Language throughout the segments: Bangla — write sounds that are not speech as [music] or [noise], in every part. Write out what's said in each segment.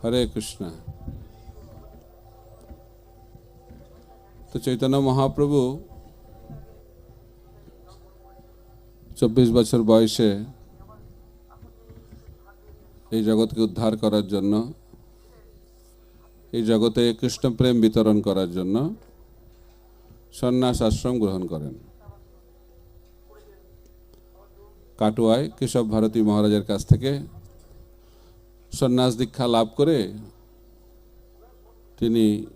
হরে কৃষ্ণ। তো চৈতন্য মহাপ্রভু চব্বিশ বছর বয়সে এই জগৎকে উদ্ধার করার জন্য, এই জগতে কৃষ্ণ প্রেম বিতরণ করার জন্য সন্ন্যাস আশ্রম গ্রহণ করেন। কাটুয়ায় কেশব ভারতী মহারাজের কাছ থেকে সন্ন্যাস দীক্ষা লাভ করে তিনি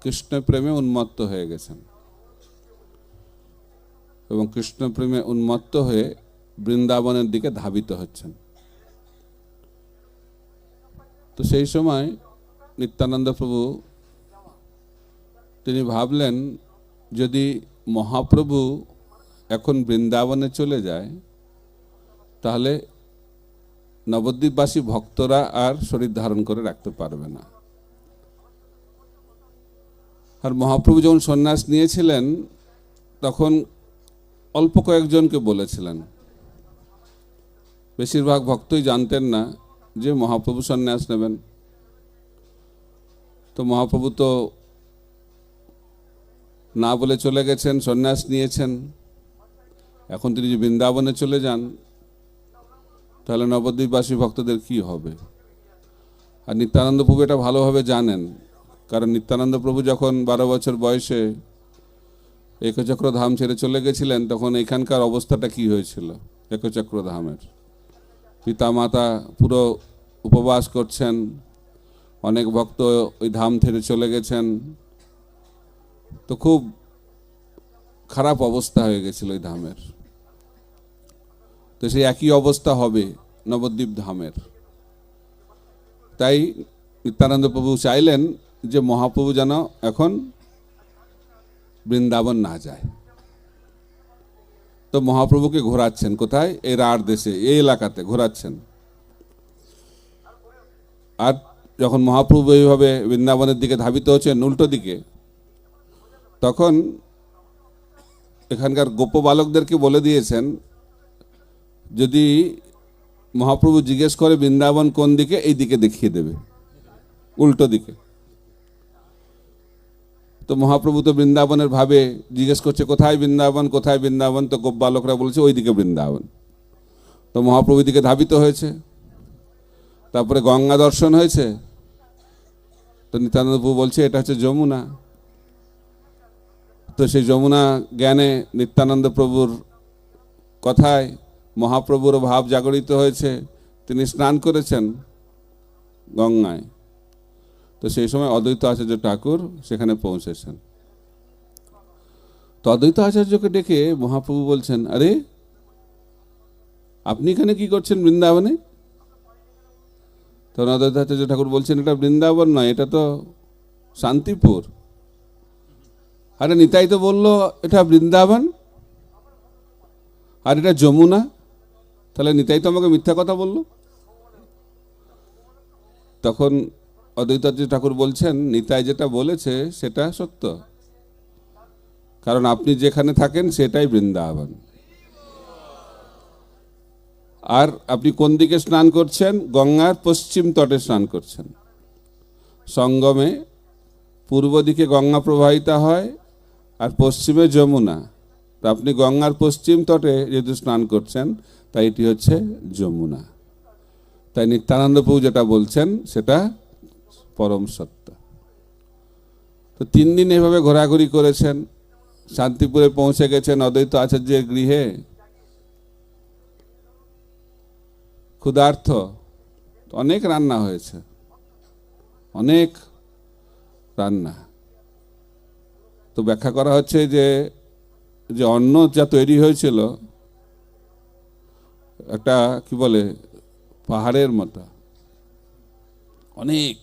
কৃষ্ণ প্রেমে উন্মত্ত হয়ে গেছেন। এবং কৃষ্ণ প্রেমে উন্মত্ত হয়ে বৃন্দাবনের দিকে ধাবিত হচ্ছেন। তো সেই সময় নিত্যানন্দ প্রভু তিনি ভাবলেন, যদি মহাপ্রভু এখন বৃন্দাবনে চলে যায়, তাহলে নবদ্বীপবাসী ভক্তরা আর শরীর ধারণ করে রাখতে পারবে না। আর মহাপ্রভু যখন সন্ন্যাস নিয়েছিলেন, তখন অল্প কয়েকজনকে বলেছিলেন। বেশিরভাগ ভক্তই জানতেন না যে মহাপ্রভু সন্ন্যাস নেবেন। তো মহাপ্রভু তো না বলে চলে গেছেন, সন্ন্যাস নিয়েছেন। এখন তিনি যে বৃন্দাবনে চলে যান তাহলে নবদ্বীপবাসী ভক্তদের কি হবে? আর নিত্যানন্দ প্রভু এটা ভালোভাবে জানেন, কারণ নিত্যানন্দ প্রভু যখন বারো বছর বয়সে একচক্র ধাম ছেড়ে চলে গেছিলেন, তখন এখানকার অবস্থাটা কি হয়েছিল একচক্র ধামের? পিতা মাতা পুরো উপবাস করছেন, অনেক ভক্ত ওই ধাম ছেড়ে চলে গেছেন। তো খুব খারাপ অবস্থা হয়ে গেছিল ওই ধামের। তো সেই একই অবস্থা হবে নবদ্বীপ ধামের। তাই নিত্যানন্দ প্রভু চাইলেন যে মহাপ্রভু যেন এখন বৃন্দাবন না যায়। তো মহাপ্রভুকে ঘোরাচ্ছেন কোথায়? এই রাঢ় দেশে এই এলাকাতে ঘোরাচ্ছেন। আর যখন মহাপ্রভু এইভাবে বৃন্দাবনের দিকে ধাবিত হচ্ছেন উল্টো দিকে, তখন এখানকার গোপ বালকদেরকে বলে দিয়েছেন যদি মহাপ্রভু জিজ্ঞেস করে বৃন্দাবন কোন দিকে, এই দিকে দেখিয়ে দেবে। উল্টো দিকে। তো মহাপ্রভু তো বৃন্দাবনের ভাবে জিজ্ঞেস করছে, কোথায় বৃন্দাবন? কোথায় বৃন্দাবন? তো গোপ বালকরা বলছে, ওই দিকে বৃন্দাবন। তো মহাপ্রভু দিকে ধাবিত হয়েছে। তারপরে গঙ্গা দর্শন হয়েছে। তো নিত্যানন্দ প্রভু বলছে, এটা হচ্ছে যমুনা। তো সেই যমুনা জ্ঞানে নিত্যানন্দ প্রভুর কথায় মহাপ্রভুর ভাব জাগরিত হয়েছে। তিনি স্নান করেছেন গঙ্গায়। তো সেই সময় অদ্বৈত আচার্য ঠাকুর সেখানে পৌঁছেছেন। তো অদ্বৈত আচার্যকে ডেকে মহাপ্রভু বলছেন, আরে, আপনি এখানে কি করছেন বৃন্দাবনে? তখন অদ্বৈত আচার্য ঠাকুর বলছেন, এটা বৃন্দাবন নয়, এটা তো শান্তিপুর। আরে নিতাই তো বলল, এটা বৃন্দাবন, আর এটা যমুনা। তাহলে নিতাই তো আমাকে মিথ্যা কথা বলল। তখন অদ্বৈতার্য ঠাকুর বলছেন, নিতাই যেটা বলেছে সেটা সত্য। কারণ আপনি যেখানে থাকেন সেটাই বৃন্দাবন। আর আপনি কোন দিকে স্নান করছেন? গঙ্গার পশ্চিম তটে স্নান করছেন। সঙ্গমে পূর্ব দিকে গঙ্গা প্রবাহিত হয় আর পশ্চিমে যমুনা। তা আপনি গঙ্গার পশ্চিম তটে যেহেতু স্নান করছেন তাই এটি হচ্ছে যমুনা। তাই নিত্যানন্দ যেটা বলছেন, সেটা পরম সত্য। তো তিন দিন এভাবে ঘোরাঘুরি করেছেন, শান্তিপুরে পৌঁছে গেছেন অদ্বৈত আচার্যের গৃহে। ক্ষুধার্থ অনেক রান্না হয়েছে, অনেক রান্না। তো ব্যাখ্যা করা হচ্ছে যে যে অন্ন যা তৈরি হয়েছিল একটা কি বলে, পাহাড়ের মতো। অনেক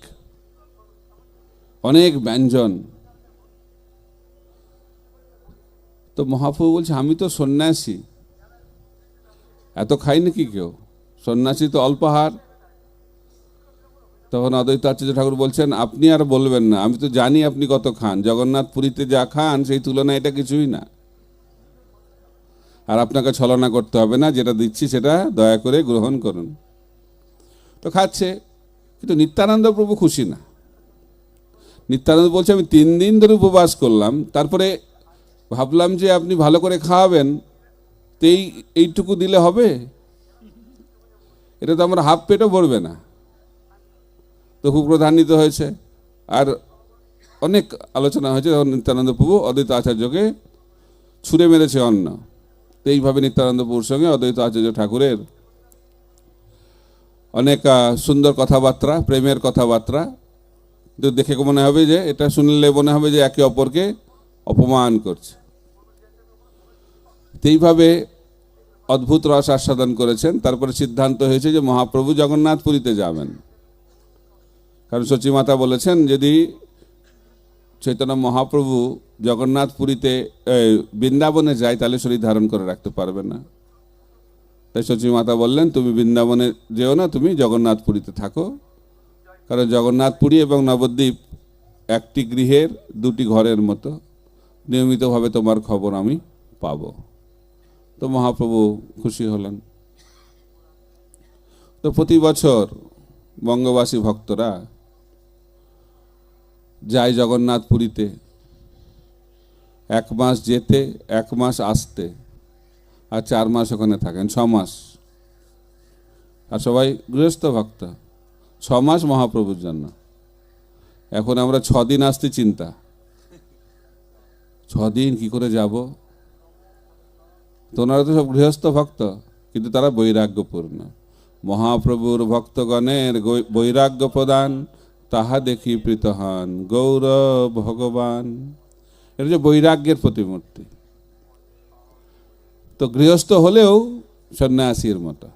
অনেক ব্যঞ্জন। তো মহাপ্রভু বলছে, আমি তো সন্ন্যাসী। এত খাই নাকি কেউ? সন্ন্যাসী তো অল্পাহার তখন অদ্বৈত আচার্য ঠাকুর বলছেন, আপনি আর বলবেন না, আমি তো জানি আপনি কত খান। জগন্নাথ পুরীতে যা খান, সেই তুলনায় এটা কিছুই না। আর আপনাকে ছলনা করতে হবে না, যেটা দিচ্ছি সেটা দয়া করে গ্রহণ করুন। তো খাচ্ছে, কিন্তু নিত্যানন্দ প্রভু খুশি না। নিত্যানন্দ বলছে, আমি তিন দিন ধরে উপবাস করলাম, তারপরে ভাবলাম যে আপনি ভালো করে খাওয়াবেন, তো এই, এইটুকু দিলে হবে? এটা তো আমার হাফ পেটও ভরবে না। তো খুব প্রধান্বিত হয়েছে। আর অনেক আলোচনা হয়েছে নিত্যানন্দ প্রভু অদ্বৈত আচার্যকে ছুঁড়ে মেরেছে অন্ন। এইভাবে নিত্যানন্দ সঙ্গে অদ্বৈত আচার্য ঠাকুরের অনেক সুন্দর কথাবার্তা, প্রেমের কথাবার্তা। কিন্তু দেখে মনে হবে যে, এটা শুনলে মনে হবে যে একে অপরকে অপমান করছে। এইভাবে অদ্ভুত রস আস্বাদন করেছেন। তারপরে সিদ্ধান্ত হয়েছে যে মহাপ্রভু জগন্নাথ পুরীতে যাবেন। কারণ সচিমাতা বলেছেন, যদি চৈতন্য মহাপ্রভু জগন্নাথ পুরীতে বৃন্দাবনে যায়, তাহলে শরীর ধারণ করে রাখতে পারবে না। তাই সচিমাতা বললেন, তুমি বৃন্দাবনে যেও না, তুমি জগন্নাথ পুরীতে থাকো। কারণ জগন্নাথ পুরী এবং নবদ্বীপ একটি গৃহের, দুটি ঘরের মতো। নিয়মিতভাবে তোমার খবর আমি পাবো। তো মহাপ্রভু খুশি হলেন। তো প্রতি বছর বঙ্গবাসী ভক্তরা যায় জগন্নাথ পুরীতে এক মাস যেতে, এক মাস আসতে, আর চার মাস ওখানে থাকেন, ছ মাস। আর সবাই গৃহস্থ ভক্ত। ছ মাস মহাপ্রভুর জন্য। এখন আমরা ছ দিন আসতে চিন্তা। ছ দিন কি করে যাব? তো ওনারা তো সব গৃহস্থ ভক্ত, কিন্তু তারা বৈরাগ্যপূর্ণ। মহাপ্রভুর ভক্তগণের বৈরাগ্য প্রদান তাহা দেখি প্রীত হন গৌরব ভগবান। এটা যে বৈরাগ্যের প্রতিমূর্তি। তো গৃহস্থ হলেও সন্ন্যাসীর মতো।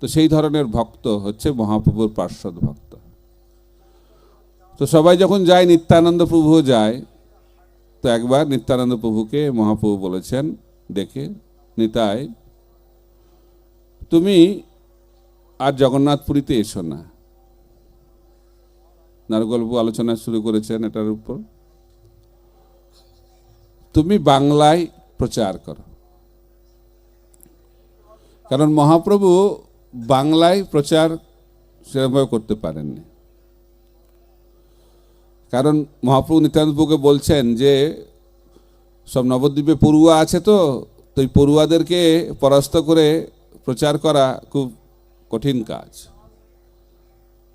তো সেই ধরনের ভক্ত হচ্ছে মহাপ্রভুর পার্শ্বদ ভক্ত। তো সবাই যখন যায়, নিত্যানন্দ প্রভুও যায়, তো একবার নিত্যানন্দ প্রভুকে মহাপ্রভু বলেছেন, দেখে নিতাই, তুমি আর জগন্নাথপুরীতে এসো না। নারগল্প আলোচনা শুরু করেছেন এটার উপর। তুমি বাংলায় প্রচার করো। কারণ মহাপ্রভু বাংলায় প্রচার সেরকমভাবে করতে পারেননি। কারণ মহাপ্রভু নিত্যানন্দপুকে বলছেন যে, সব নবদ্বীপে পড়ুয়া আছে তো তো এই পড়ুয়াদেরকে পরাস্ত করে প্রচার করা খুব কঠিন কাজ।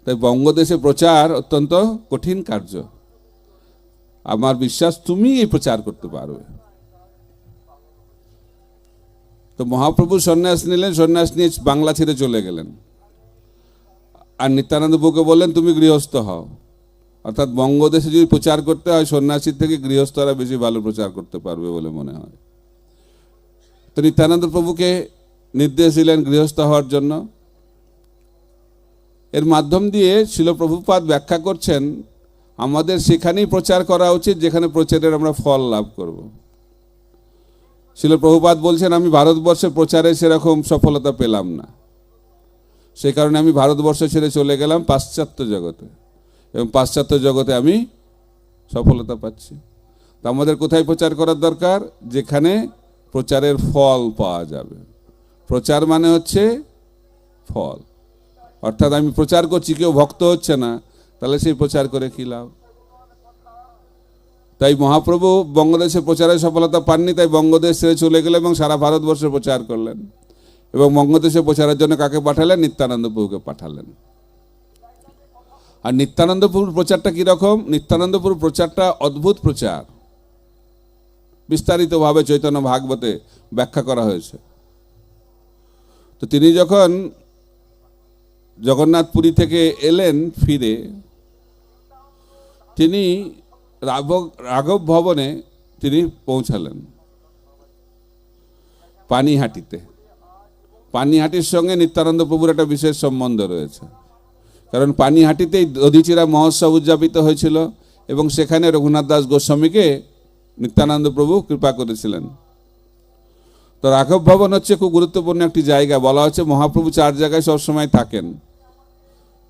তাই বঙ্গদেশে প্রচার অত্যন্ত কঠিন কার্য। আমার বিশ্বাস তুমি এই প্রচার করতে পারবে। তো মহাপ্রভু সন্ন্যাস নিলেন, সন্ন্যাস নিয়ে বাংলা ছেড়ে চলে গেলেন। আর নিত্যানন্দ প্রভুকে বললেন, তুমি গৃহস্থ হও। অর্থাৎ বঙ্গদেশে যদি প্রচার করতে হয়, সন্ন্যাসীর থেকে গৃহস্থরা বেশি ভালো প্রচার করতে পারবে বলে মনে হয়। তো নিত্যানন্দ প্রভুকে নির্দেশ দিলেন গৃহস্থ হওয়ার জন্য। এর মাধ্যম দিয়ে শিলপ্রভুপাদ ব্যাখ্যা করছেন, আমাদের সেখানেই প্রচার করা উচিত, যেখানে প্রচারের আমরা ফল লাভ করব। শিলপ্রভুপাদ বলছেন, আমি ভারতবর্ষে প্রচারে সেরকম সফলতা পেলাম না। সেই কারণে আমি ভারতবর্ষ ছেড়ে চলে গেলাম পাশ্চাত্য জগতে। এবং পাশ্চাত্য জগতে আমি সফলতা পাচ্ছি। তা আমাদের কোথায় প্রচার করার দরকার? যেখানে প্রচারের ফল পাওয়া যাবে। প্রচার মানে হচ্ছে ফল। অর্থাৎ আমি প্রচার করছি, কেউ ভক্ত হচ্ছে না, তাহলে সেই প্রচার করে কী লাভ? তাই মহাপ্রভু বঙ্গদেশে প্রচারে সফলতা পাননি, তাই বঙ্গদেশ ছেড়ে চলে গেলেন এবং সারা ভারতবর্ষে প্রচার করলেন। এবং বঙ্গদেশে প্রচারের জন্য কাকে পাঠালেন? নিত্যানন্দ প্রভুকে পাঠালেন। আর নিত্যানন্দপুর প্রচারটা কীরকম নিত্যানন্দপুর প্রচারটা অদ্ভুত প্রচার। বিস্তারিতভাবে চৈতন্য ভাগবতে ব্যাখ্যা করা হয়েছে। তো তিনি যখন জগন্নাথপুরী থেকে এলেন ফিরে, তিনি রাঘব রাঘব ভবনে তিনি পৌঁছালেন পানিহাটিতে। পানিহাটির সঙ্গে নিত্যানন্দ প্রভুর একটা বিশেষ সম্বন্ধ রয়েছে। কারণ পানিহাটিতেই দধিচিরা মহোৎসব উদযাপিত হয়েছিল এবং সেখানে রঘুনাথ দাস গোস্বামীকে নিত্যানন্দ প্রভু কৃপা করেছিলেন। তো রাঘব ভবন হচ্ছে খুব গুরুত্বপূর্ণ একটি জায়গা। বলা হচ্ছে মহাপ্রভু চার জায়গায় সবসময় থাকেন।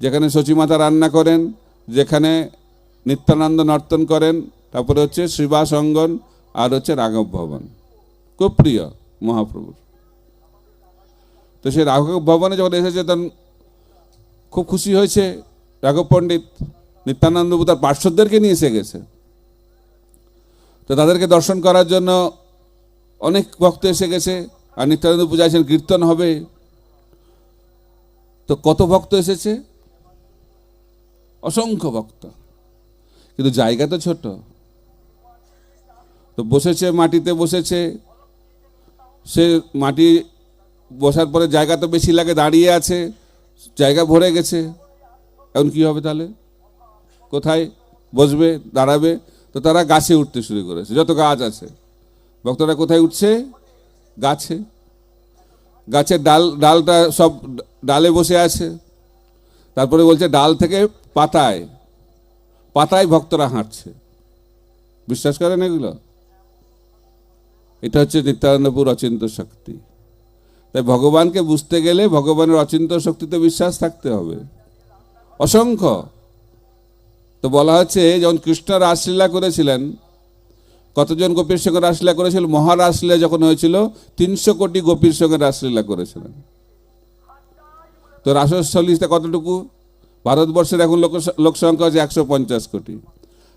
যেখানে সচিমাতা রান্না করেন, যেখানে নিত্যানন্দ নর্তন করেন, তারপরে হচ্ছে শ্রীবাস অঙ্গন আর হচ্ছে রাঘব ভবন। খুব প্রিয় মহাপ্রভুর তো সেই রাঘব ভবনে যখন এসেছে তখন খুব খুশি হয়েছে রাঘব পণ্ডিত। নিত্যানন্দ তার পার্শ্বদেরকে নিয়ে এসে গেছে। তো তাদেরকে দর্শন করার জন্য অনেক ভক্ত এসে গেছে আর নিত্যানন্দ পূজা কীর্তন হবে। তো কত ভক্ত এসেছে? অসংখ্য ভক্ত। কিন্তু জায়গা তো ছোট। তো বসেছে, মাটিতে বসেছে। সে মাটি বসার পরে জায়গা তো বেশি লাগে, দাঁড়িয়ে আছে, জায়গা ভরে গেছে। এখন কি হবে তাহলে? কোথায় বসবে, দাঁড়াবে? তো তারা গাছে উঠতে শুরু করেছে, যত গাছ আছে। ভক্তরা কোথায় উঠছে? গাছে। গাছের ডাল, ডালটা সব ডালে বসে আছে। তারপরে বলছে, ডাল থেকে পাতায় পাতায় ভক্তরা হাঁটছে। বিশ্বাস করেন এগুলো? এটা হচ্ছে নিত্যানন্দপুর অচিন্ত শক্তি। তাই ভগবানকে বুঝতে গেলে ভগবানের অচিন্ত শক্তিতে বিশ্বাস থাকতে হবে। অসংখ্য। তো বলা হচ্ছে, যখন কৃষ্ণ রাসলীলা করেছিলেন কতজন গোপীর সঙ্গে রাসলীলা করেছিল? মহারাসলীলা যখন হয়েছিল, তিনশো কোটি গোপীর সঙ্গে রাসলীলা করেছিলেন। তো রাসস্থলীতে কতটুকু? ভারতবর্ষের এখন লোক লোক সংখ্যা হচ্ছে একশো পঞ্চাশ কোটি।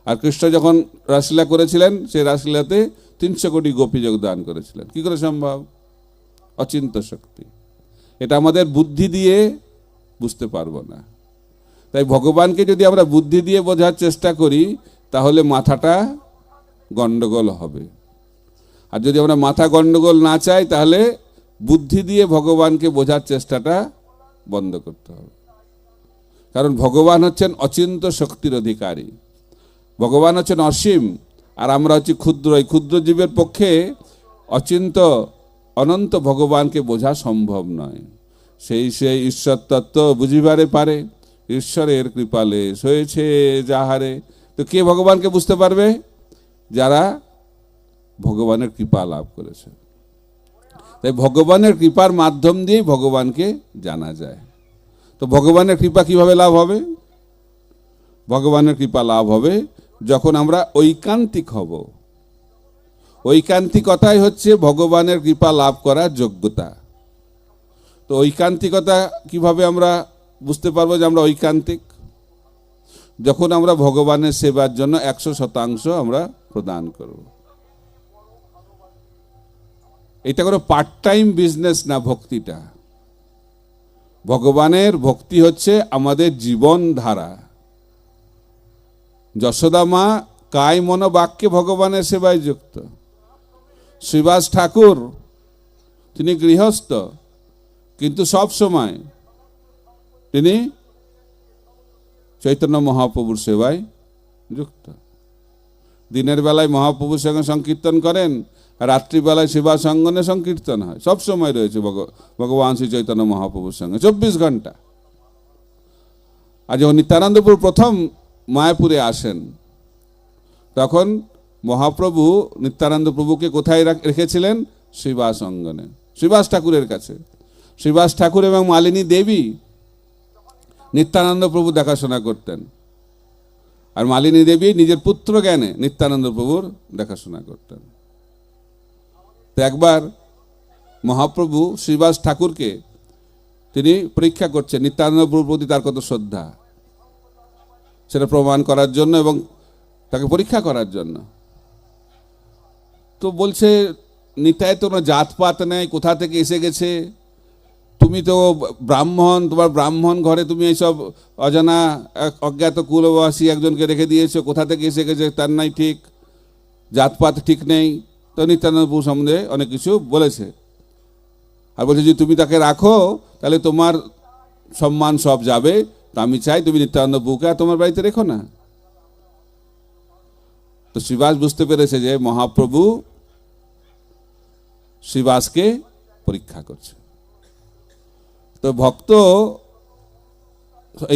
আর কৃষ্ণ যখন রাসলীলা করেছিলেন, সেই রাসলীলাতে তিনশো কোটি গোপী যোগদান করেছিলেন। কি করে সম্ভব? অচিন্ত শক্তি। এটা আমাদের বুদ্ধি দিয়ে বুঝতে পারব না। তাই ভগবানকে যদি আমরা বুদ্ধি দিয়ে বোঝার চেষ্টা করি, তাহলে মাথাটা গন্ডগোল হবে। আর যদি আমরা মাথা গন্ডগোল না চাই তাহলে বুদ্ধি দিয়ে ভগবানকে বোঝার চেষ্টাটা বন্ধ করতে হবে। কারণ ভগবান হচ্ছেন অচিন্ত শক্তির অধিকারী। ভগবান হচ্ছেন অসীম, আর আমরা হচ্ছি ক্ষুদ্র। এই ক্ষুদ্র জীবের পক্ষে অচিন্ত, অনন্ত ভগবানকে বোঝা সম্ভব নয়। সেই সেই ঈশ্বর তত্ত্ব বুঝিবারে পারে, ঈশ্বরের কৃপালে সয়েছে যাহারে। তো কে ভগবানকে বুঝতে পারবে? যারা ভগবানের কৃপা লাভ করেছে তাই ভগবানের কৃপার মাধ্যম দিয়ে ভগবানকে জানা যায়। তো ভগবানের কৃপা কীভাবে লাভ হবে? ভগবানের কৃপা লাভ হবে যখন আমরা ঐকান্তিক হব। ঐকান্তিকতাই হচ্ছে ভগবানের কৃপা লাভ করার যোগ্যতা। তো ঐকান্তিকতা কীভাবে আমরা বুঝতে পারব যে আমরা ঐকান্তিক? যখন আমরা ভগবানের সেবার জন্য একশো শতাংশ আমরা প্রদান করব। এটা কোনো পার্ট টাইম বিজনেস না ভক্তিটা। ভগবানের ভক্তি হচ্ছে আমাদের জীবন ধারা যশোদা মা কায় মন বাক্যে ভগবানের সেবায় যুক্ত। শ্রীবাস ঠাকুর, তিনি গৃহস্থ, কিন্তু সব সময় তিনি চৈতন্য মহাপ্রভুর সেবায় যুক্ত। দিনের বেলায় মহাপ্রভুর সঙ্গে সংকীর্তন করেন রাত্রিবেলায় সেবা সঙ্গনে সংকীর্তন হয়। সব সময় রয়েছে ভগ- ভগবান শ্রী চৈতন্য মহাপ্রভুর সঙ্গে। চব্বিশ ঘণ্টা। আর যখন নিত্যানন্দপুর প্রথম মায়াপুরে আসেন। তখন মহাপ্রভু নিত্যানন্দ প্রভুকে কোথায় রেখেছিলেন? শ্রীবাস অঙ্গনে শ্রীবাস ঠাকুরের কাছে। শ্রীবাস ঠাকুর এবং মালিনী দেবী নিত্যানন্দ প্রভু দেখাশোনা করতেন। আর মালিনী দেবী নিজের পুত্র জ্ঞানে নিত্যানন্দ প্রভুর দেখাশোনা করতেন। তো একবার মহাপ্রভু শ্রীবাস ঠাকুরকে তিনি পরীক্ষা করছেন, নিত্যানন্দ প্রভুর প্রতি তার কত শ্রদ্ধা? সেটা প্রমাণ করার জন্য এবং তাকে পরীক্ষা করার জন্য। তো বলছে নিতায় তো কোনো জাতপাত নেই, কোথা থেকে এসে গেছে? তুমি তো ব্রাহ্মণ, তোমার ব্রাহ্মণ ঘরে তুমি এইসব অজানা অজ্ঞাত কুলবাসী একজনকে রেখে দিয়েছ, কোথা থেকে এসে গেছে তার নাই ঠিক, জাতপাত ঠিক নেই। তো নিত্যানন্দ প্রভু সম্বন্ধে অনেক কিছু বলেছে। আর বলছে যে তুমি তাকে রাখো, তাহলে তোমার সম্মান সব যাবে। তো আমি চাই তুমি নিত্যানন্দ প্রভুকে আর তোমার বাড়িতে রেখো না। তো শ্রীবাস বুঝতে পেরেছে যে মহাপ্রভু শ্রীবাসকে পরীক্ষা করছে। তো ভক্ত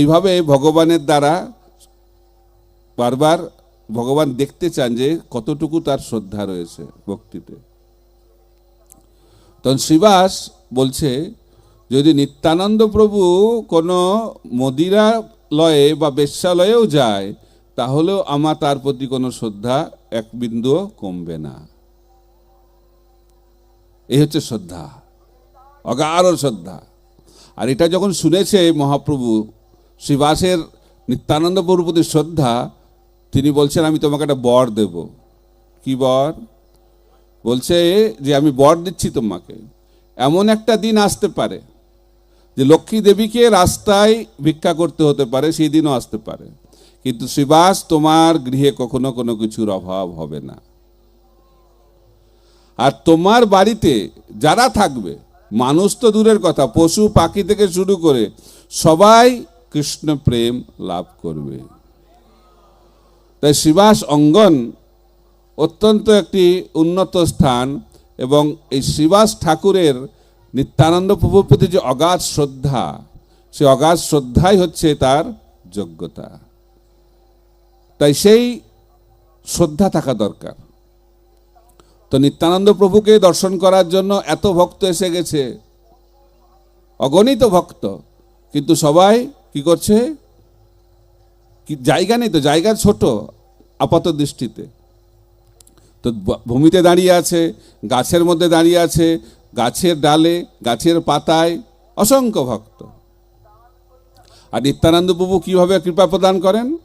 এইভাবে ভগবানের দ্বারা বারবার ভগবান দেখতে চান যে কতটুকু তার শ্রদ্ধা রয়েছে ভক্তিতে। তখন শ্রীবাস বলছে, যদি নিত্যানন্দ প্রভু কোনো মদিরা লয়ে বা বেশ্যালয়েও যায়, তাহলেও আমার তার প্রতি কোনো শ্রদ্ধা এক বিন্দুও কমবে না। এই হচ্ছে শ্রদ্ধা অগাঢ় শ্রদ্ধা। আর এটা যখন শুনেছে মহাপ্রভু শ্রীবাসের নিত্যানন্দ প্রভুর প্রতি শ্রদ্ধা, তিনি বলছেন, আমি তোমাকে একটা বর দেব। কি বর? বলছে যে, আমি বর দিচ্ছি তোমাকে। এমন একটা দিন আসতে পারে যে, লক্ষ্মী দেবীকে রাস্তায় ভিক্ষা করতে হতে পারে, সেই দিনও আসতে পারে। কিন্তু শ্রীবাস তোমার গৃহে কখনো কোনো কিছুর অভাব হবে না। আর তোমার বাড়িতে যারা থাকবে মানুষ তো দূরের কথা, পশু, পাখি থেকে শুরু করে সবাই কৃষ্ণ প্রেম লাভ করবে। তাই শিবাস অঙ্গন অত্যন্ত একটি উন্নত স্থান এবং এই শ্রীবাস ঠাকুরের নিত্যানন্দ প্রভুর প্রতি যে অগাধ শ্রদ্ধা সে অগাধ শ্রদ্ধাই হচ্ছে তার যোগ্যতা। তাই সেই শ্রদ্ধা থাকা দরকার। তো নিত্যানন্দ প্রভুকে দর্শন করার জন্য এত ভক্ত এসে গেছে। অগণিত ভক্ত। কিন্তু সবাই কি করছে? কি জায়গা নেই তো, জায়গা ছোট আপাত দৃষ্টিতে। তো ভূমিতে দাঁড়িয়ে আছে, গাছের মধ্যে দাঁড়িয়ে আছে, গাছের ডালে, গাছের পাতায় অসংখ্য ভক্ত। আর নিত্যানন্দ প্রভু কীভাবে কৃপা প্রদান করেন?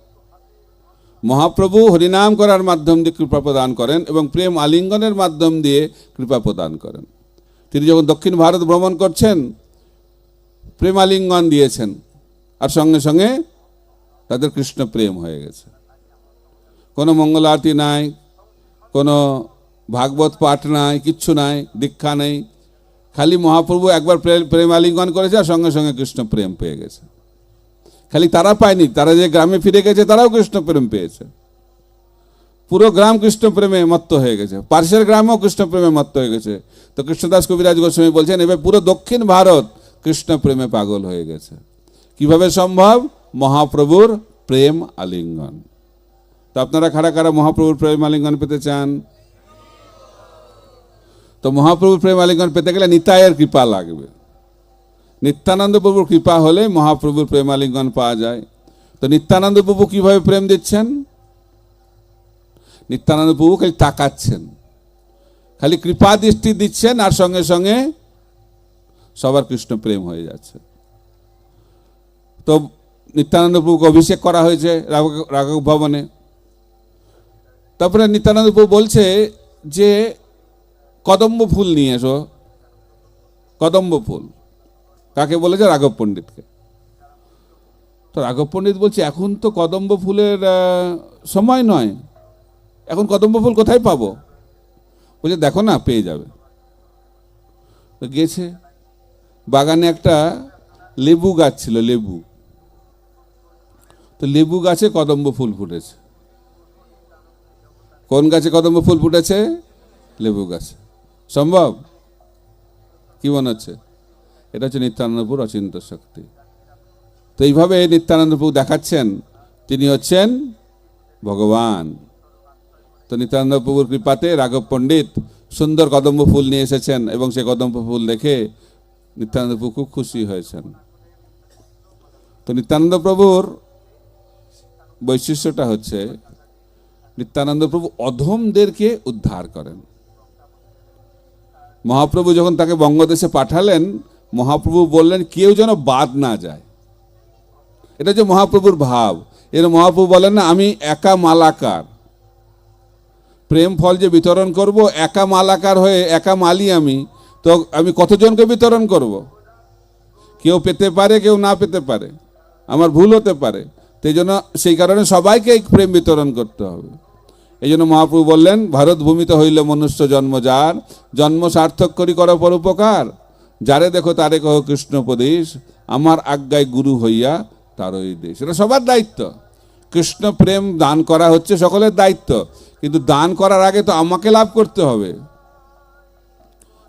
মহাপ্রভু হরিনাম করার মাধ্যম দিয়ে কৃপা প্রদান করেন এবং প্রেম আলিঙ্গনের মাধ্যম দিয়ে কৃপা প্রদান করেন। তিনি যখন দক্ষিণ ভারত ভ্রমণ করছেন, প্রেম আলিঙ্গন দিয়েছেন আর সঙ্গে সঙ্গে তাদের কৃষ্ণ প্রেম হয়ে গেছে। কোনো মঙ্গল আরতি নাই, কোনো ভাগবত পাঠ নাই, কিচ্ছু নাই, দীক্ষা নেই। খালি মহাপ্রভু একবার প্রেম আলিঙ্গন করেছে আর সঙ্গে সঙ্গে কৃষ্ণ প্রেম পেয়ে গেছে। খালি তারা পায়নি, তারা যে গ্রামে ফিরে গেছে, তারাও কৃষ্ণ প্রেম পেয়েছে। পুরো গ্রাম কৃষ্ণ প্রেমে মত্ত হয়ে গেছে। পার্শ্বের গ্রামও কৃষ্ণ প্রেমে মত্ত হয়ে গেছে। তো কৃষ্ণদাস কবিরাজ গোস্বামী বলছেন, এবার পুরো দক্ষিণ ভারত কৃষ্ণ প্রেমে পাগল হয়ে গেছে। কীভাবে সম্ভব? মহাপ্রভুর প্রেম আলিঙ্গন। তো আপনারা খারা খারা মহাপ্রভুর প্রেম আলিঙ্গন পেতে চান? তো মহাপ্রভুর প্রেম আলিঙ্গন পেতে গেলে নিতায়ের কৃপা লাগবে। নিত্যানন্দ প্রভুর কৃপা হলে মহাপ্রভুর প্রেমালিঙ্গন পাওয়া যায়। তো নিত্যানন্দ প্রভু কীভাবে প্রেম দিচ্ছেন? নিত্যানন্দ প্রভু খালি তাকাচ্ছেন। খালি কৃপা দৃষ্টি দিচ্ছেন আর সঙ্গে সঙ্গে সবার কৃষ্ণ প্রেম হয়ে যাচ্ছে। তো নিত্যানন্দ প্রভুকে অভিষেক করা হয়েছে রাঘব- ভবনে। তারপরে নিত্যানন্দ প্রভু বলছে যে কদম্ব ফুল নিয়ে এসো। কদম্ব ফুল কাকে বলেছে রাঘব পণ্ডিতকে? তো রাঘব পণ্ডিত বলছে, এখন তো কদম্ব ফুলের সময় নয়। এখন কদম্ব ফুল কোথায় পাবো? বলছে, দেখো না, পেয়ে যাবে। গেছে। বাগানে একটা লেবু গাছ ছিল, লেবু। তো লেবু গাছে কদম্ব ফুল ফুটেছে। কোন গাছে কদম্ব ফুল ফুটেছে? লেবু গাছে। সম্ভব? কি মনে হচ্ছে? এটা হচ্ছে নিত্যানন্দপুর অচিন্ত শক্তি। তো এইভাবে নিত্যানন্দপুর দেখাচ্ছেন, তিনি হচ্ছেন ভগবান। তো নিত্যানন্দ প্রভুর কৃপাতে রাঘব পণ্ডিত সুন্দর কদম্ব ফুল নিয়ে এসেছেন এবং সেই কদম্ব ফুল দেখে নিত্যানন্দ খুব খুশি হয়েছেন। তো নিত্যানন্দ প্রভুর বৈশিষ্ট্যটা হচ্ছে নিত্যানন্দ প্রভু অধমদেরকে উদ্ধার করেন। মহাপ্রভু যখন তাকে বঙ্গদেশে পাঠালেন মহাপ্রভু বললেন, কেউ যেন বাদ না যায়। এটা যে মহাপ্রভুর ভাব। এর মহাপ্রভু বলেন না, আমি একা মালাকার। প্রেম ফল যে বিতরণ করব, একা মালাকার হয়ে একা মালি আমি, তো আমি কতজনকে বিতরণ করব? কেউ পেতে পারে, কেউ না পেতে পারে। আমার ভুল হতে পারে। সেই জন্য সেই কারণে সবাইকে এই প্রেম বিতরণ করতে হবে। এই জন্য মহাপ্রভু বললেন, ভারত ভূমিতে হইল মনুষ্য জন্ম যার, জন্ম সার্থক করি কর পরোপকার। যারে দেখো তারে কহ কৃষ্ণ উপদেশ, আমার আজ্ঞায় গুরু হইয়া তারই দেশ। এটা সবার দায়িত্ব। কৃষ্ণ প্রেম দান করা হচ্ছে সকলের দায়িত্ব। কিন্তু দান করার আগে তো আমাকে লাভ করতে হবে।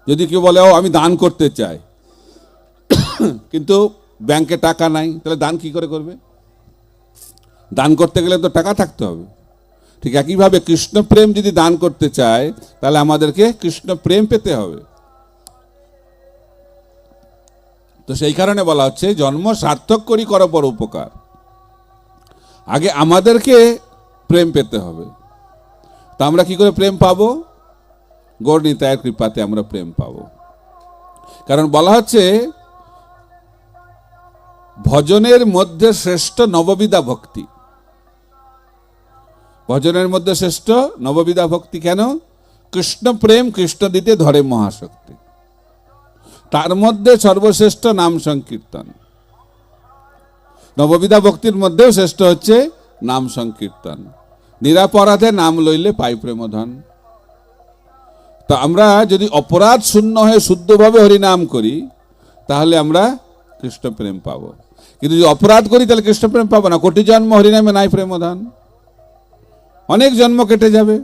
যদি কেউ বলে, ও, আমি দান করতে চাই। কিন্তু ব্যাংকে টাকা নাই, তাহলে দান কি করে করবে? দান করতে গেলে তো টাকা থাকতে হবে। ঠিক একইভাবে কৃষ্ণ প্রেম যদি দান করতে চায়, তাহলে আমাদেরকে কৃষ্ণ প্রেম পেতে হবে। তো সেই কারণে বলা হচ্ছে, জন্ম সার্থক করি কর পর উপকার। আগে আমাদেরকে প্রেম পেতে হবে। তা আমরা কি করে প্রেম পাবো? গৌরনীতায়ের কৃপাতে আমরা প্রেম পাবো। কারণ বলা হচ্ছে, ভজনের মধ্যে শ্রেষ্ঠ নববিধা ভক্তি। ভজনের মধ্যে শ্রেষ্ঠ নববিধা ভক্তি কেন? কৃষ্ণ প্রেম কৃষ্ণ দিতে ধরে মহাশক্তি। তার মধ্যে সর্বশ্রেষ্ঠ নাম সংকীর্তন। নববিধা ভক্তির মধ্যেও শ্রেষ্ঠ হচ্ছে নাম সংকীর্তন। নিরাপরাধে নাম লইলে পাই প্রেমধন তো আমরা যদি অপরাধ শূন্য হয়ে শুদ্ধভাবে হরিনাম করি, তাহলে আমরা কৃষ্ণ প্রেম পাবো। কিন্তু যদি অপরাধ করি, তাহলে কৃষ্ণ প্রেম পাবো না। কোটি জন্ম হরিনামে নাই প্রেমধন অনেক জন্ম কেটে যাবে,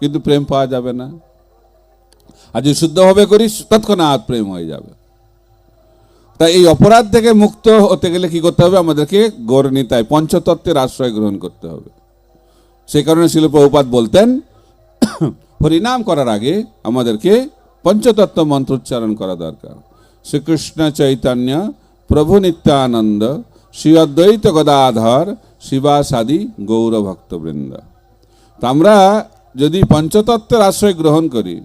কিন্তু প্রেম পাওয়া যাবে না। আর যদি শুদ্ধভাবে করি তৎক্ষণাৎ প্রেম হয়ে যাবে। তাই এই অপরাধ থেকে মুক্ত হতে গেলে কি করতে হবে? আমাদেরকে গৌরনীতায় পঞ্চতত্ত্বের আশ্রয় গ্রহণ করতে হবে। সেই কারণে শিল প্রভুপাত বলতেন, [coughs] হরিনাম করার আগে আমাদেরকে পঞ্চতত্ত্ব মন্ত্র উচ্চারণ করা দরকার। শ্রীকৃষ্ণ চৈতন্য, প্রভু নিত্যানন্দ, শ্রী অদ্বৈত গদাধর, শিবাসাদি গৌরভক্তবৃন্দ। তা আমরা যদি পঞ্চতত্ত্বের আশ্রয় গ্রহণ করি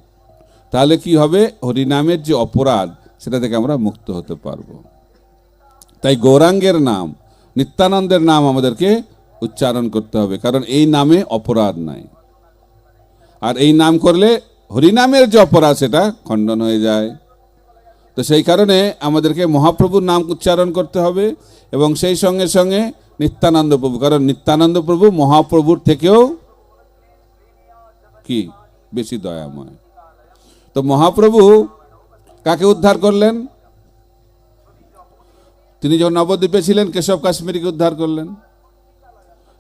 তাহলে কি হবে? হরিনামের যে অপরাধ, সেটা থেকে আমরা মুক্ত হতে পারব। তাই গৌরাঙ্গের নাম, নিত্যানন্দের নাম আমাদেরকে উচ্চারণ করতে হবে, কারণ এই নামে অপরাধ নাই। আর এই নাম করলে হরিনামের যে অপরাধ, সেটা খণ্ডন হয়ে যায়। তো সেই কারণে আমাদেরকে মহাপ্রভুর নাম উচ্চারণ করতে হবে এবং সেই সঙ্গে সঙ্গে নিত্যানন্দ প্রভু, কারণ নিত্যানন্দ প্রভু মহাপ্রভুর থেকেও কি? বেশি দয়াময়। তো মহাপ্রভু কাকে উদ্ধার করলেন? তিনি যখন নবদ্বীপে ছিলেন, কেশব কাশ্মীরকে উদ্ধার করলেন।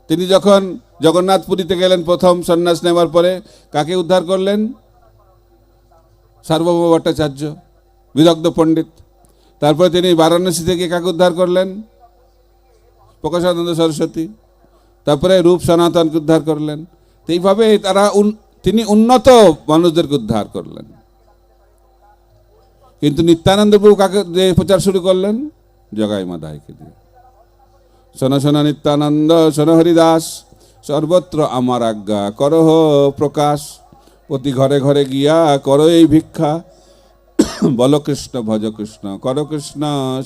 তিনি যখন জগন্নাথপুরীতে গেলেন প্রথম সন্ন্যাস নেওয়ার পরে, কাকে উদ্ধার করলেন? সার্বভৌম ভট্টাচার্য, বিদগ্ধ পণ্ডিত। তারপরে তিনি বারাণসী থেকে কাকে উদ্ধার করলেন? প্রকাশানন্দ সরস্বতী। তারপরে রূপ সনাতনকে উদ্ধার করলেন। এইভাবে তারা তিনি উন্নত মানুষদেরকে উদ্ধার করলেন। কিন্তু নিত্যানন্দ প্রভু কাকে প্রচার শুরু করলেন? জগাই মাদাইকে দিয়ে। শোনো শোনো, নিত্যানন্দ, শোনো, হরিদাস, সর্বত্র আমার আজ্ঞা, করহ প্রকাশ। প্রতি ঘরে ঘরে গিয়া কর এই ভিক্ষা। বল কৃষ্ণ, ভজ কৃষ্ণ, কর কৃষ্ণ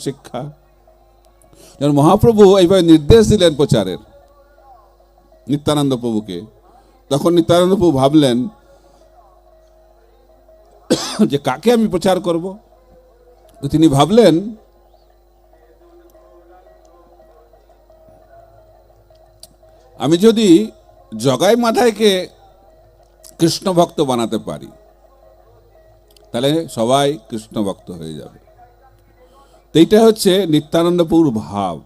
শিক্ষা। যেমন মহাপ্রভু এইভাবে নির্দেশ দিলেন প্রচারের নিত্যানন্দ প্রভুকে। তখন নিত্যানন্দ প্রভু ভাবলেন যে কাকে আমি প্রচার করব? তো তিনি ভাবলেন, আমি যদি জগাই মাথায়কে কৃষ্ণ ভক্ত বানাতে পারি, তাহলে সবাই কৃষ্ণ ভক্ত হয়ে যাবে। তো এইটা হচ্ছে নিত্যানন্দপুর ভাব।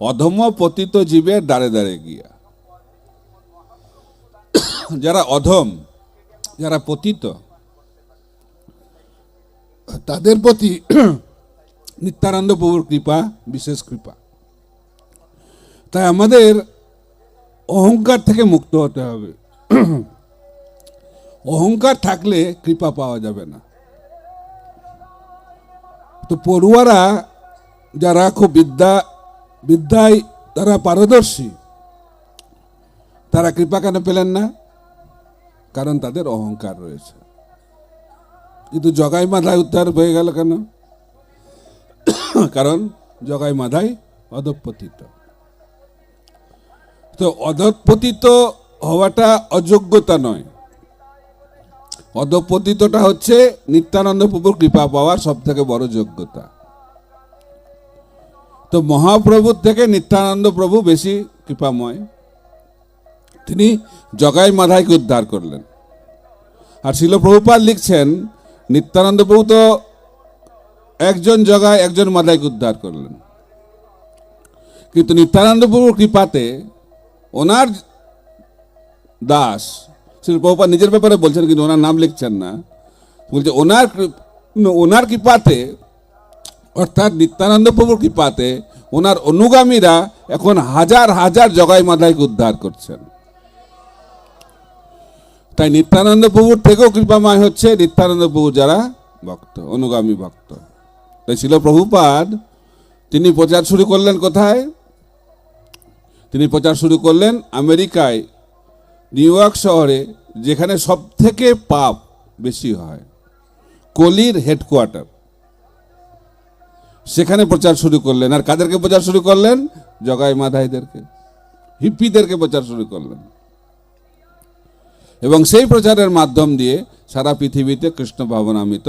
অধম পতিত জীবের দাঁড়ে দাঁড়ে গিয়া। যারা অধম, যারা পতিত তাদের প্রতি [clears throat] নিত্যানন্দ প্রভুর কৃপা, বিশেষ কৃপা। তাই আমাদের অহংকার থেকে মুক্ত হতে হবে। [clears throat] অহংকার থাকলে কৃপা পাওয়া যাবে না। তো পড়ুয়ারা যারা খুব বিদ্যা, বিদ্যায় তারা পারদর্শী, তারা কৃপা কেন পেলেন না? কারণ তাদের অহংকার রয়েছে। কিন্তু জগাই মাথায় উদ্ধার হয়ে গেল কেন? কারণ জগাই মাথায় অধপতিত। তো অধপতিত হওয়াটা অযোগ্যতা নয়। অধপতিতটা হচ্ছে নিত্যানন্দ প্রভুর কৃপা পাওয়ার সব থেকে বড় যোগ্যতা। তো মহাপ্রভুর থেকে নিত্যানন্দ প্রভু বেশি কৃপাময়। তিনি জগাই মাধাইকে উদ্ধার করলেন। আর শিল প্রভুপাল লিখছেন নিত্যানন্দ প্রভু তো একজন জগায় একজন মাধাইকে উদ্ধার করলেন। কিন্তু নিত্যানন্দ প্রভুর কৃপাতে ওনার দাস শিল প্রভুপাল নিজের ব্যাপারে বলছেন কিন্তু ওনার নাম লিখছেন না। বলছে, ওনার ওনার কৃপাতে, অর্থাৎ নিত্যানন্দ প্রভুর কৃপাতে ওনার অনুগামীরা এখন হাজার হাজার জগাই মাধাইকে উদ্ধার করছেন। তাই নিত্যানন্দ প্রভুর থেকেও কৃপাময় হচ্ছে নিত্যানন্দ প্রভু যারা ভক্ত, অনুগামী ভক্ত। তাই ছিল প্রভুপাদ, তিনি প্রচার শুরু করলেন কোথায়? তিনি প্রচার শুরু করলেন আমেরিকায়, নিউ ইয়র্ক শহরে, যেখানে সব থেকে পাপ বেশি হয়, কলির হেডকোয়ার্টার। সেখানে প্রচার শুরু করলেন। আর কাদেরকে প্রচার শুরু করলেন? জগাই মাধাইদেরকে। হিপ্পিদেরকে প্রচার শুরু করলেন। এবং সেই প্রচারের মাধ্যম দিয়ে সারা পৃথিবীতে কৃষ্ণ ভাবনামিত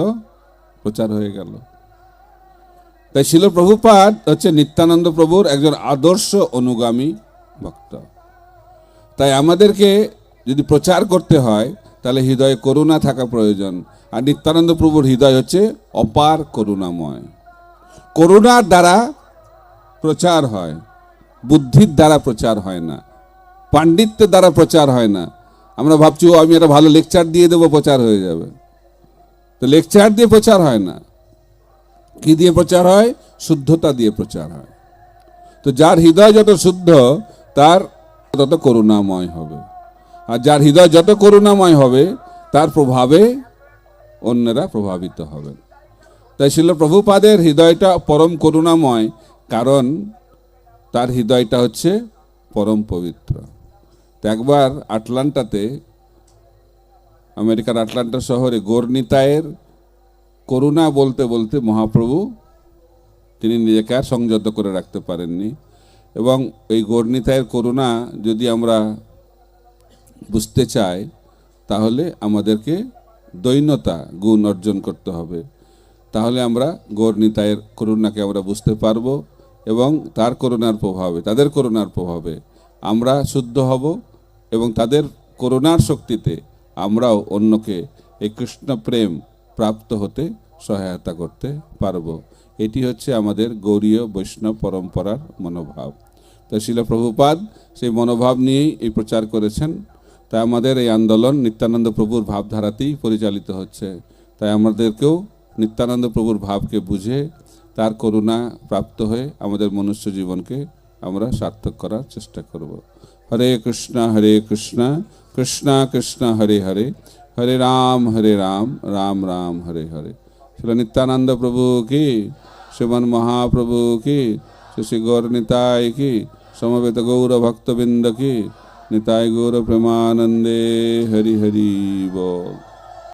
প্রচার হয়ে গেল। তাই শিল প্রভুপাদ হচ্ছে নিত্যানন্দ প্রভুর একজন আদর্শ অনুগামী ভক্ত। তাই আমাদেরকে যদি প্রচার করতে হয়, তাহলে হৃদয়ে করুণা থাকা প্রয়োজন। আর নিত্যানন্দ প্রভুর হৃদয় হচ্ছে অপার করুণাময়। করুণার দ্বারা প্রচার হয়, বুদ্ধির দ্বারা প্রচার হয় না, পাণ্ডিত্যের দ্বারা প্রচার হয় না। আমরা ভাবছি, ও, আমি একটা ভালো লেকচার দিয়ে দেবো, প্রচার হয়ে যাবে। তো লেকচার দিয়ে প্রচার হয় না। কি দিয়ে প্রচার হয়? শুদ্ধতা দিয়ে প্রচার হয়। তো যার হৃদয় যত শুদ্ধ, তার তত করুণাময় হবে। আর যার হৃদয় যত করুণাময় হবে, তার প্রভাবে অন্যরা প্রভাবিত হবে। তাই শিল প্রভুপাদের হৃদয়টা পরম করুণাময়, কারণ তার হৃদয়টা হচ্ছে পরম পবিত্র। তো একবার আটলান্টাতে, আমেরিকার আটলান্টা শহরে গৌরনিতায়ের করুণা বলতে বলতে মহাপ্রভু, তিনি নিজেকে আর সংযত করে রাখতে পারেননি। এবং এই গৌরনিতায়ের করুণা যদি আমরা বুঝতে চাই, তাহলে আমাদেরকে দৈন্যতা, গুণ অর্জন করতে হবে। তাহলে আমরা গৌরনিতায়ের করুণাকে আমরা বুঝতে পারব এবং তার করুণার প্রভাবে, তাদের করুণার প্রভাবে আমরা শুদ্ধ হব। এবং তাদের করুণার শক্তিতে আমরাও অন্যকে এই কৃষ্ণ প্রেম প্রাপ্ত হতে সহায়তা করতে পারব। এটি হচ্ছে আমাদের গৌরীয় বৈষ্ণব পরম্পরার মনোভাব। তো শিল প্রভুপাদ সেই মনোভাব নিয়েই এই প্রচার করেছেন। তাই আমাদের এই আন্দোলন নিত্যানন্দ প্রভুর ভাবধারাতেই পরিচালিত হচ্ছে। তাই আমাদেরকেও নিত্যানন্দ প্রভুর ভাবকে বুঝে তার করুণা প্রাপ্ত হয়ে আমাদের মনুষ্য জীবনকে আমরা সার্থক করার চেষ্টা করব। হরে কৃষ্ণ হরে কৃষ্ণ কৃষ্ণ কৃষ্ণ হরে হরে হরে রাম হরে রাম রাম রাম হরে হরে শ্রী নিত্যানন্দ প্রভু কি শ্রীমন মহাপ্রভু কি শ্রী শ্রী গৌর নিতাই কি সমবেত গৌর ভক্তবৃন্দ কি নিতাই গৌর প্রেমানন্দে হরি হরি বল